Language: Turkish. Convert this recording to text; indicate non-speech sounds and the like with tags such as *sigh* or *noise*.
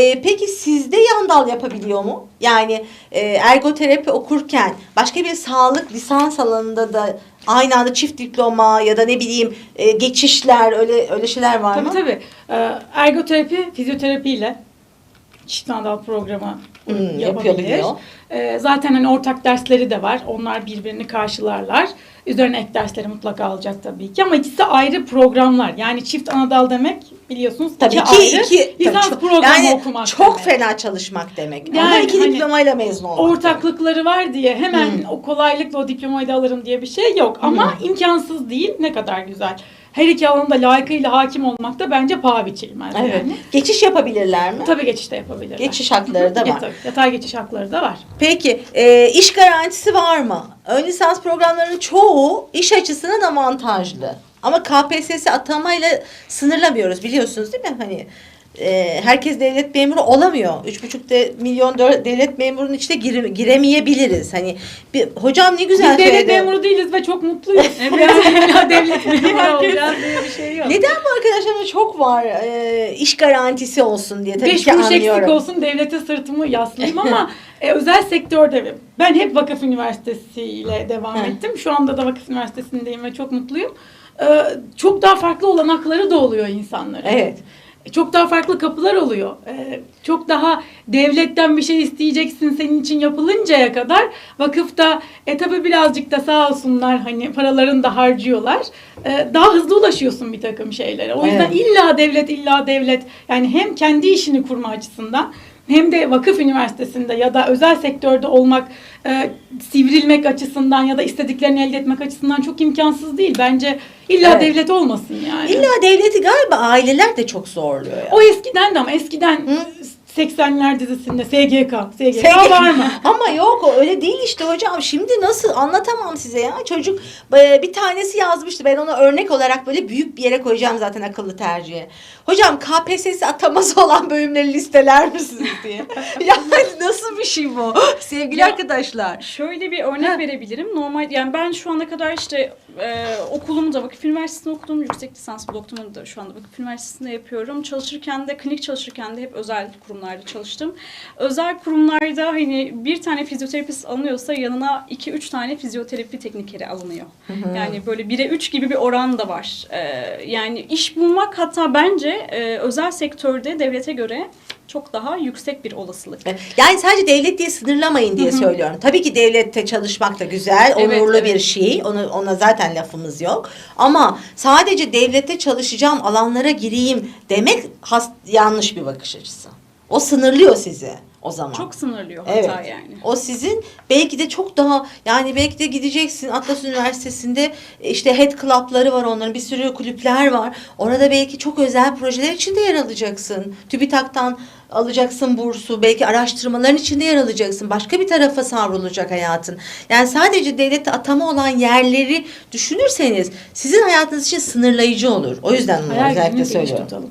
E, peki sizde yan dal yapabiliyor mu? Yani e, ergoterapi okurken başka bir sağlık lisans alanında da aynı anda çift diploma ya da ne bileyim e, geçişler öyle öyle şeyler var Tabii mı? tabii. Ee, ergoterapi, fizyoterapi ile çift dal programı Hmm, yapabilir. yapabiliyor. Ee, zaten hani ortak dersleri de var. Onlar birbirini karşılarlar. Üzerine ek dersleri mutlaka alacak tabii ki. Ama ikisi ayrı programlar. Yani çift anadal demek biliyorsunuz Tabii iki, ki ayrı iki lisans tabii programı yani okumak çok demek. fena çalışmak demek. Ama Yani iki hani diplomayla mezun olmak. demek. ortaklıkları var diye hemen Hmm. o kolaylıkla o diplomayı da alırım diye bir şey yok. Ama imkansız değil. Ne kadar güzel. Her iki alanda layıkıyla hakim olmak da bence paha biçilmez Evet. yani. Geçiş yapabilirler mi? Tabii geçişte yapabilirler. Geçiş hakları da var. Yatay, yatay geçiş hakları da var. Peki e, iş garantisi var mı? Ön lisans programlarının çoğu iş açısından avantajlı. Ama KPSS atamayla sınırlamıyoruz biliyorsunuz değil mi? Hani e, herkes devlet memuru olamıyor. 3,5 de, milyon devlet memurunun içine gire- giremeyebiliriz. Hani bir, hocam ne güzel Biz devlet söyledi. memuru değiliz ve çok mutluyuz. *laughs* illa devlet memuru olacağız diye bir şey yok. Neden bu arkadaşlarımda çok var e, iş garantisi olsun diye tabii Beş ki kuruş eksik anlıyorum. olsun devlete sırtımı yaslayayım ama *laughs* e, özel sektörde ben hep Vakıf Üniversitesi ile devam ettim. Şu anda da Vakıf Üniversitesi'ndeyim ve çok mutluyum. E, çok daha farklı olanakları da oluyor insanların. Evet. Çok daha farklı kapılar oluyor. Ee, çok daha devletten bir şey isteyeceksin senin için yapılıncaya kadar vakıfta e tabi birazcık da sağ olsunlar hani paralarını da harcıyorlar. Ee, daha hızlı ulaşıyorsun bir takım şeylere. O yüzden Evet. illa devlet illa devlet yani hem kendi işini kurma açısından hem de vakıf üniversitesinde ya da özel sektörde olmak, e, sivrilmek açısından ya da istediklerini elde etmek açısından çok imkansız değil. Bence illa Evet. devlet olmasın yani. İlla devleti galiba aileler de çok zorluyor. ya. O eskiden de ama eskiden Hı? 80'ler dizisinde SGK, SGK, SGK. var mı? *laughs* Ama yok öyle değil işte hocam. Şimdi nasıl anlatamam size ya. Çocuk e, bir tanesi yazmıştı. Ben onu örnek olarak böyle büyük bir yere koyacağım zaten akıllı tercihe. Hocam KPSS ataması olan bölümleri listeler misiniz diye. *laughs* yani nasıl bir şey bu? Sevgili Ya- arkadaşlar. Şöyle bir örnek Ha. verebilirim. Normal yani ben şu ana kadar işte e, okulumu da Vakıf Üniversitesi'nde okudum. Yüksek lisans doktorumu da şu anda Vakıf Üniversitesi'nde yapıyorum. Çalışırken de klinik çalışırken de hep özel kurumlarda çalıştım. Özel kurumlarda hani bir tane fizyoterapist alınıyorsa yanına 2-3 tane fizyoterapi teknikeri alınıyor. Yani böyle 1'e 3 gibi bir oran da var. E, yani iş bulmak hatta bence e, özel sektörde devlete göre çok daha yüksek bir olasılık. Yani sadece devlet diye sınırlamayın diye söylüyorum. Tabii ki devlette çalışmak da güzel, Evet, onurlu bir evet. şey. Onu, ona zaten lafımız yok. Ama sadece devlette çalışacağım, alanlara gireyim demek has, yanlış bir bakış açısı. O sınırlıyor sizi o zaman. Çok sınırlıyor Evet. hatta yani. O sizin belki de çok daha yani belki de gideceksin Atlas Üniversitesi'nde e, işte head club'ları var onların bir sürü kulüpler var. Orada belki çok özel projeler içinde yer alacaksın. TÜBİTAK'tan alacaksın bursu. Belki araştırmaların içinde yer alacaksın. Başka bir tarafa savrulacak hayatın. Yani sadece devlette atama olan yerleri düşünürseniz sizin hayatınız için sınırlayıcı olur. O yüzden Hayal özellikle söylüyorum. tutalım.